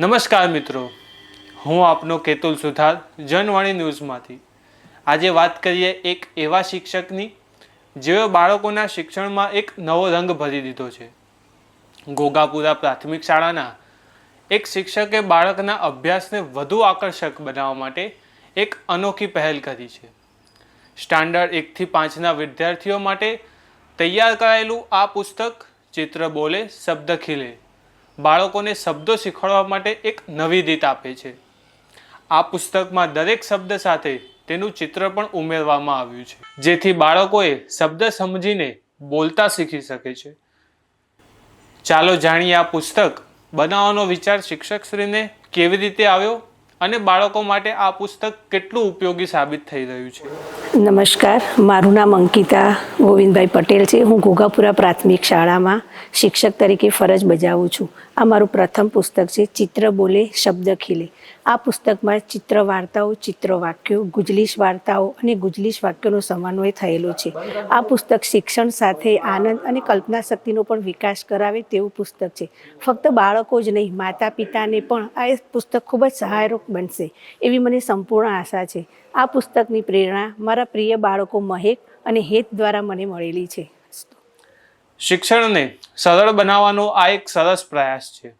નમસ્કાર મિત્રો. હું આપનો કેતુલ સુથાર જનવાણી ન્યૂઝમાંથી. આજે વાત કરીએ એક એવા શિક્ષકની, જેઓ બાળકોના શિક્ષણમાં એક નવો રંગ ભરી દીધો છે. ગોગાપુરા પ્રાથમિક શાળાના એક શિક્ષકે બાળકના અભ્યાસને વધુ આકર્ષક બનાવવા માટે એક અનોખી પહેલ કરી છે. સ્ટાન્ડર્ડ એકથી પાંચના વિદ્યાર્થીઓ માટે તૈયાર કરાયેલું આ પુસ્તક ચિત્ર બોલે, શબ્દ ખીલે. બાળકોને શબ્દો શીખવાડવા માટે એક નવી રીત આપે છે. આ પુસ્તકમાં દરેક શબ્દ સાથે તેનું ચિત્ર પણ ઉમેરવામાં આવ્યું છે, જેથી બાળકોએ શબ્દ સમજીને બોલતા શીખી શકે છે. ચાલો જાણીએ આ પુસ્તક બનાવવાનો વિચાર શિક્ષકશ્રીને કેવી રીતે આવ્યો અને બાળકો માટે આ પુસ્તક કેટલું ઉપયોગી સાબિત થઈ રહ્યું છે. નમસ્કાર. મારું નામ અંકિતા ગોવિંદભાઈ પટેલ છે. હું ઘોઘાપુરા પ્રાથમિક શાળામાં શિક્ષક તરીકે ફરજ બજાવું છું. આ મારું પ્રથમ પુસ્તક છે, ચિત્ર બોલે, શબ્દ ખીલે. આ પુસ્તકમાં ચિત્ર વાર્તાઓ, ચિત્ર વાક્યો, ગુજલીશ વાર્તાઓ અને ગુજલીશ વાક્યોનો સમન્વય થયેલો છે. આ પુસ્તક શિક્ષણ સાથે આનંદ અને કલ્પના શક્તિનો પણ વિકાસ કરાવે તેવું પુસ્તક છે. ફક્ત બાળકો જ નહીં માતા પિતાને પણ આ પુસ્તક ખૂબ જ સહાયરૂપ બનશે એવી મને સંપૂર્ણ આશા છે. આ પુસ્તકની પ્રેરણા મારા પ્રિય બાળકો મહેક અને હેત દ્વારા મને મળેલી છે. શિક્ષણને સરળ બનાવવાનો આ એક સરસ પ્રયાસ છે.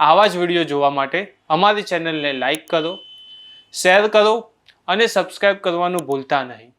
આવા જ વીડિયો જોવા માટે અમારી ચેનલને લાઈક કરો, શેર કરો અને સબસ્ક્રાઈબ કરવાનું ભૂલતા નહીં.